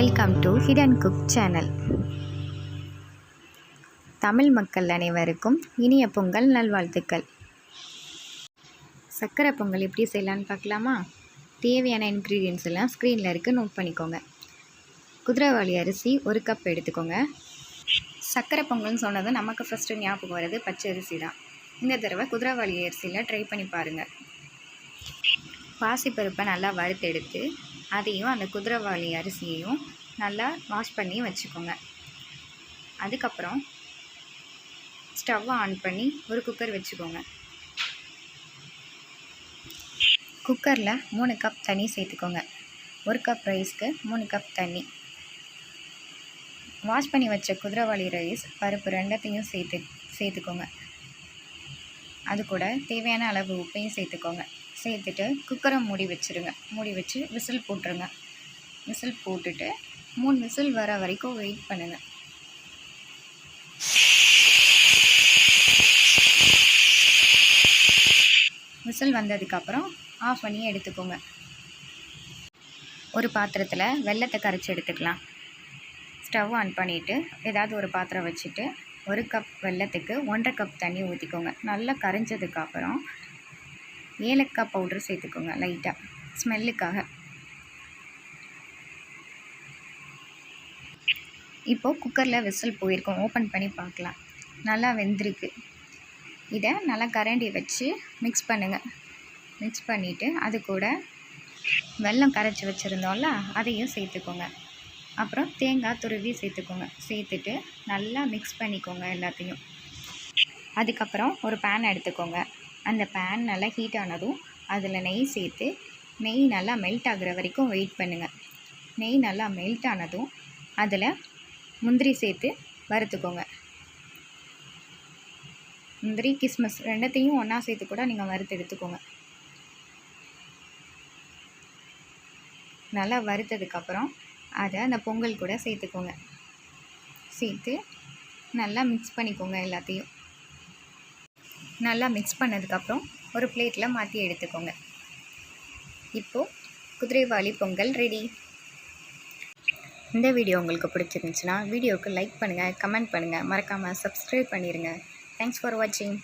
Welcome to hidden cook channel Tamil மக்கள் அனைவருக்கும் இனிய பொங்கல் நல்வாழ்த்துக்கள். சர்க்கரை பொங்கல் எப்படி செய்யலான்னு பார்க்கலாமா? தேவையான இன்க்ரீடியன்ஸ் எல்லாம் ஸ்க்ரீனில் இருக்குது நோட் பண்ணிக்கோங்க. குதிரைவாளி அரிசி ஒரு கப் எடுத்துக்கோங்க. சர்க்கரை பொங்கல்னு சொன்னதும் நமக்கு ஃபஸ்ட்டு ஞாபகம் வர்றது பச்சை அரிசி தான். இந்த தடவை குதிரைவாளி அரிசியில் ட்ரை பண்ணி பாருங்கள் பாசிப்பருப்பை நல்லா வறுத்தெடுத்து அதையும் அந்த குதிரைவாளி அரிசியையும் நல்லா வாஷ் பண்ணி வச்சுக்கோங்க. அதுக்கப்புறம் ஸ்டவ்வை ஆன் பண்ணி ஒரு குக்கர் வச்சுக்கோங்க. குக்கரில் மூணு கப் தண்ணி சேர்த்துக்கோங்க. ஒரு கப் ரைஸ்க்கு மூணு கப் தண்ணி. வாஷ் பண்ணி வச்ச குதிரைவாளி ரைஸ் பருப்பு ரெண்டத்தையும் சேர்த்து சேர்த்துக்கோங்க. அது கூட தேவையான அளவு உப்பையும் சேர்த்துக்கோங்க. சேர்த்துட்டு குக்கரை மூடி வச்சுருங்க. மூடி வச்சு விசில் போட்டுருங்க. விசில் போட்டுட்டு மூணு விசில் வர வரைக்கும் வெயிட் பண்ணுங்கள் விசில் வந்ததுக்கப்புறம் ஆஃப் பண்ணி எடுத்துக்கோங்க. ஒரு பாத்திரத்தில் வெள்ளத்தை கரைச்சி எடுத்துக்கலாம். ஸ்டவ் ஆன் பண்ணிவிட்டு ஏதாவது ஒரு பாத்திரம் வச்சுட்டு ஒரு கப் வெள்ளத்துக்கு ஒன்றரை கப் தண்ணி ஊற்றிக்கோங்க நல்லா கரைஞ்சதுக்கப்புறம் ஏலக்காய் பவுட்ரு சேர்த்துக்கோங்க லைட்டாக ஸ்மெல்லுக்காக இப்போது குக்கரில் விசில் போயிருக்கோம். ஓப்பன் பண்ணி பார்க்கலாம். நல்லா வெந்திருக்கு. இதை நல்லா கரண்டி வச்சு மிக்ஸ் பண்ணுங்கள் மிக்ஸ் பண்ணிவிட்டு அது கூட வெல்லம் கரைச்சி வச்சுருந்தோம்ல அதையும் சேர்த்துக்கோங்க. அப்புறம் தேங்காய் துருவி சேர்த்துக்கோங்க. சேர்த்துட்டு நல்லா மிக்ஸ் பண்ணிக்கோங்க எல்லாத்தையும். அதுக்கப்புறம் ஒரு பேன் எடுத்துக்கோங்க. அந்த பேன் நல்லா ஹீட் ஆனதும் அதில் நெய் சேர்த்து நெய் நல்லா மெல்ட் ஆகிற வரைக்கும் வெயிட் பண்ணுங்கள் நெய் நல்லா மெல்ட் ஆனதும் அதில் முந்திரி சேர்த்து வறுத்துக்கோங்க. முந்திரி கிஸ்மஸ் ரெண்டத்தையும் ஒன்றா சேர்த்து கூட நீங்கள் வறுத்து எடுத்துக்கோங்க. நல்லா வறுத்ததுக்கப்புறம் அதை அந்த பொங்கல் கூட சேர்த்துக்கோங்க. சேர்த்து நல்லா மிக்ஸ் பண்ணிக்கோங்க எல்லாத்தையும். நல்லா மிக்ஸ் பண்ணதுக்கப்புறம் ஒரு பிளேட்டில் மாற்றி எடுத்துக்கோங்க. இப்போது குதிரைவாளி பொங்கல் ரெடி இந்த வீடியோ உங்களுக்கு பிடிச்சிருந்துச்சுன்னா வீடியோவுக்கு லைக் பண்ணுங்கள் கமெண்ட் பண்ணுங்கள் மறக்காமல் சப்ஸ்கிரைப் பண்ணிடுங்க தேங்க்ஸ் ஃபார் வாட்சிங்